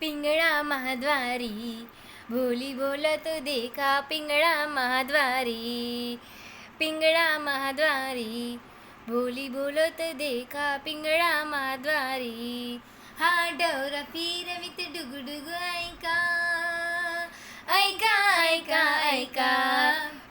पिंगळा महाद्वारी भोली बोलत देखा पिंगळा महाद्वारी. पिंगळा महाद्वारी भोली बोलत देखा पिंगळा महाद्वारी. हा डवरा फिरवित डुगडुग ऐका ऐका ऐका ऐका.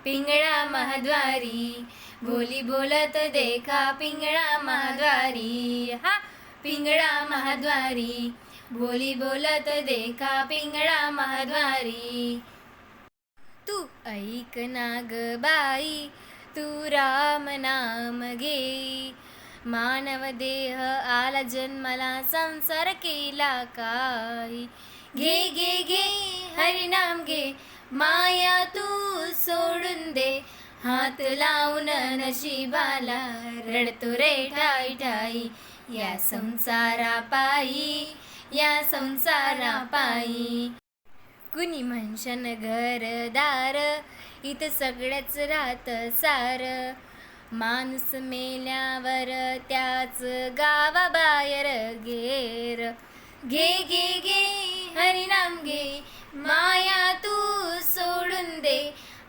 पिंगळा महाद्वारी भोली बोलत देखा पिंगळा महाद्वारी. हा पिंगळा महाद्वारी बोली बोलत देखा पिंगळा महाद्वारी तू ऐक नाग बाई तू राम नाम घे. मानव देह आला जन्माला संसार केला काही घे घे घे हरिनाम घे. माया तू सोडून दे. हात लावून नशिबाला रडतो रे ठाई ठाई. या संसारा पायी या संसारापायी. कुणी म्हणशन घरदार इथं सगळ्याच राहत सार. माणूस मेल्यावर त्याच गावाबाहेर घेर. घे घे घे.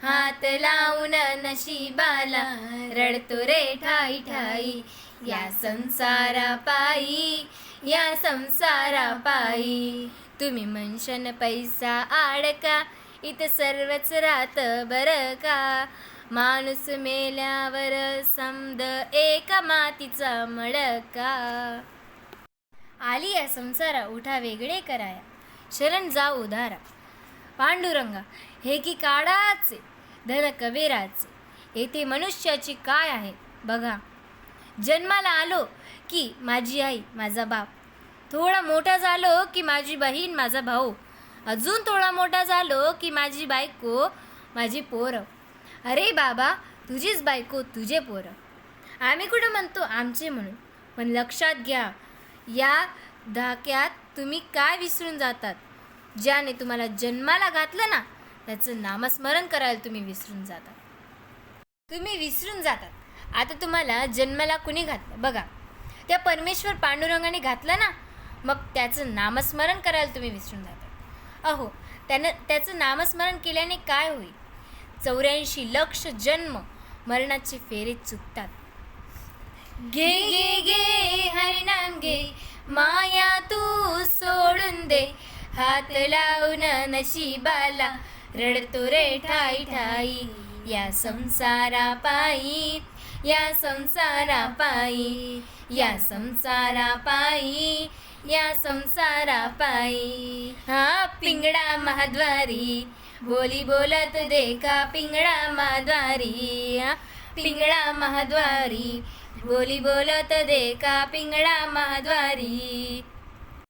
हात लावून नशिबाला रडतो रे ठाई ठाई. या संसारा पायी या संसारा पायी. तुम्ही म्हणशन पैसा आडका इथं सर्वच राहत बरं का माणूस मेल्यावर समद एका मातीचा मडका. आली या संसारा उठा वेगळे कराया. शरण जाऊ उधारा. पांडुरंगा हे की काढाचे धन कबेराचे येथे मनुष्याची काय आहे? बघा. जन्माला आलो की माझी आई माझा बाप. थोडा मोठा झालो की माझी बहीण माझा भाऊ. अजून थोडा मोठा झालो की माझी बायको माझी पोरं. अरे बाबा तुझीच बायको तुझे पोरं. आम्ही कुठं म्हणतो? आमचे म्हणून. पण लक्षात घ्या या धाक्यात तुम्ही काय विसरून जातात? ज्याने तुम्हाला जन्माला घातलं ना त्याचं नामस्मरण करायला तुम्ही विसरून जाता. तुम्ही विसरून जातात. आता तुम्हाला जन्माला कुणी घातलं? बघा त्या परमेश्वर पांडुरंगाने घातलं ना मग त्याचं नामस्मरण करायला तुम्ही विसरून जाता. अहो त्यानं त्याचं नामस्मरण केल्याने काय होईल? चौऱ्याऐंशी लक्ष जन्म मरणाचे फेरे चुकतात. घे घे घे हरिनाम घे माया तू हात लावून नशिबाला रडतो रे ठाई ठाई. या संसारा पायी या संसारा पायी या संसारा पायी या संसारा पायी. हा पिंगडा महाद्वारी बोली बोलत देखा पिंगळा महाद्वारी. हा, पिंगळा महाद्वारी बोली बोलत देखा पिंगळा महाद्वारी.